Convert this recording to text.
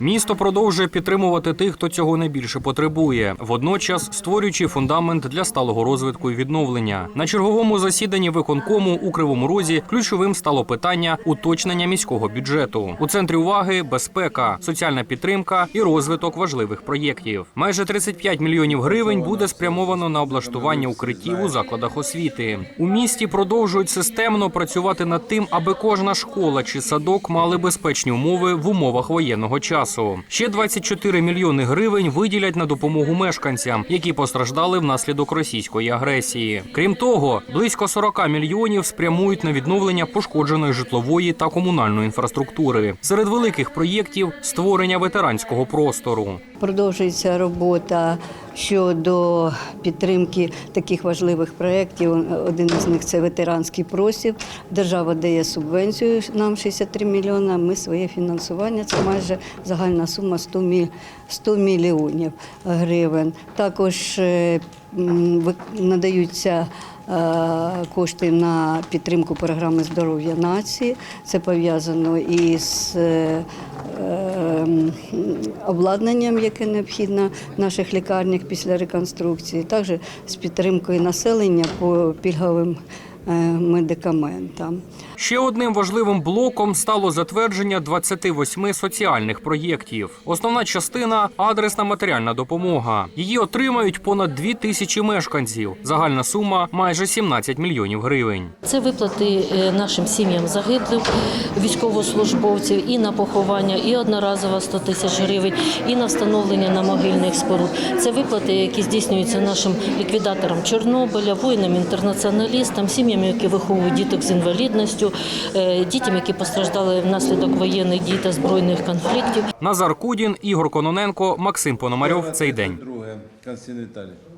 Місто продовжує підтримувати тих, хто цього найбільше потребує, водночас створюючи фундамент для сталого розвитку і відновлення. На черговому засіданні виконкому у Кривому Розі ключовим стало питання уточнення міського бюджету. У центрі уваги безпека, соціальна підтримка і розвиток важливих проєктів. Майже 35 мільйонів гривень буде спрямовано на облаштування укриттів у закладах освіти. У місті продовжують системно працювати над тим, аби кожна школа чи садок мали безпечні умови в умовах воєнного часу. Ще 24 мільйони гривень виділять на допомогу мешканцям, які постраждали внаслідок російської агресії. Крім того, близько 40 мільйонів спрямують на відновлення пошкодженої житлової та комунальної інфраструктури. Серед великих проєктів створення ветеранського простору. Продовжується робота щодо підтримки таких важливих проєктів. Один із них це ветеранський простір. Держава дає субвенцію нам 63 мільйони. Ми своє фінансування це майже загальна сума 100 міль- 100 мільйонів гривень. Також е, надаються. е, Кошти на підтримку програми здоров'я нації. Це пов'язано із е, обладнанням, яке необхідно в наших лікарнях після реконструкції, також з підтримкою населення по пільговим медикаментам. Ще одним важливим блоком стало затвердження 28 соціальних проєктів. Основна частина адресна матеріальна допомога. Її отримають понад 2 тисячі мешканців. Загальна сума майже 17 мільйонів гривень. Це виплати е, нашим сім'ям загиблих військовослужбовців і на поховання, і одноразово 100 тисяч гривень, і на встановлення на могильних споруд. Це виплати, які здійснюються нашим ліквідаторам Чорнобиля, воїнам-інтернаціоналістам, сім'ям, які виховують діток з інвалідністю, е, дітям, які постраждали внаслідок воєнних дій та збройних конфліктів. Назар Кудін, Ігор Кононенко, Максим Пономарьов. Цей день. Друге, Константин Віталій.